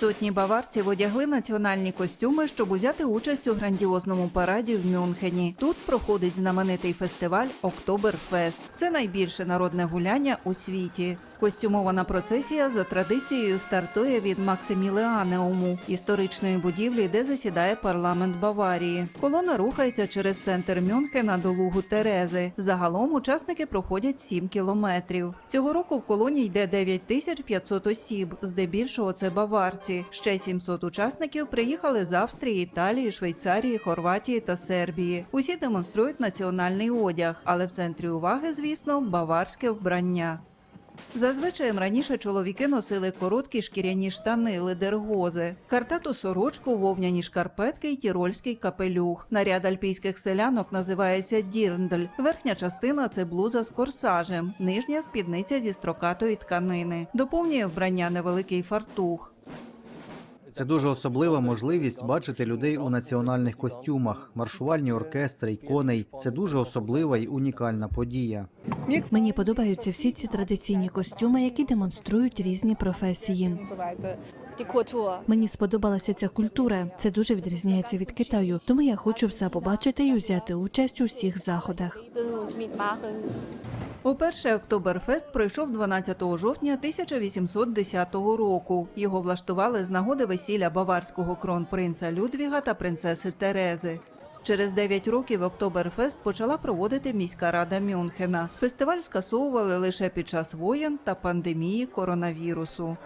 Сотні баварців одягли національні костюми, щоб узяти участь у грандіозному параді в Мюнхені. Тут проходить знаменитий фестиваль Октоберфест. Це найбільше народне гуляння у світі. Костюмована процесія за традицією стартує від Максимілеанеуму, історичної будівлі, де засідає парламент Баварії. Колона рухається через центр Мюнхена до лугу Терези. Загалом учасники проходять 7 кілометрів. Цього року в колоні йде 9500 осіб, здебільшого це баварці. Ще 700 учасників приїхали з Австрії, Італії, Швейцарії, Хорватії та Сербії. Усі демонструють національний одяг, але в центрі уваги, звісно, баварське вбрання. Зазвичай раніше чоловіки носили короткі шкіряні штани, ледергози, картату сорочку, вовняні шкарпетки й тірольський капелюх. Наряд альпійських селянок називається дірндль. Верхня частина це блуза з корсажем, нижня спідниця зі строкатої тканини. Доповнює вбрання невеликий фартух. Це дуже особлива можливість бачити людей у національних костюмах, маршувальні оркестри й коней. Це дуже особлива й унікальна подія. Мені подобаються всі ці традиційні костюми, які демонструють різні професії. Мені сподобалася ця культура. Це дуже відрізняється від Китаю. Тому я хочу все побачити і взяти участь у всіх заходах. Уперше Октоберфест пройшов 12 жовтня 1810 року. Його влаштували з нагоди весілля баварського кронпринца Людвіга та принцеси Терези. Через 9 років Октоберфест почала проводити міська рада Мюнхена. Фестиваль скасовували лише під час воєн та пандемії коронавірусу.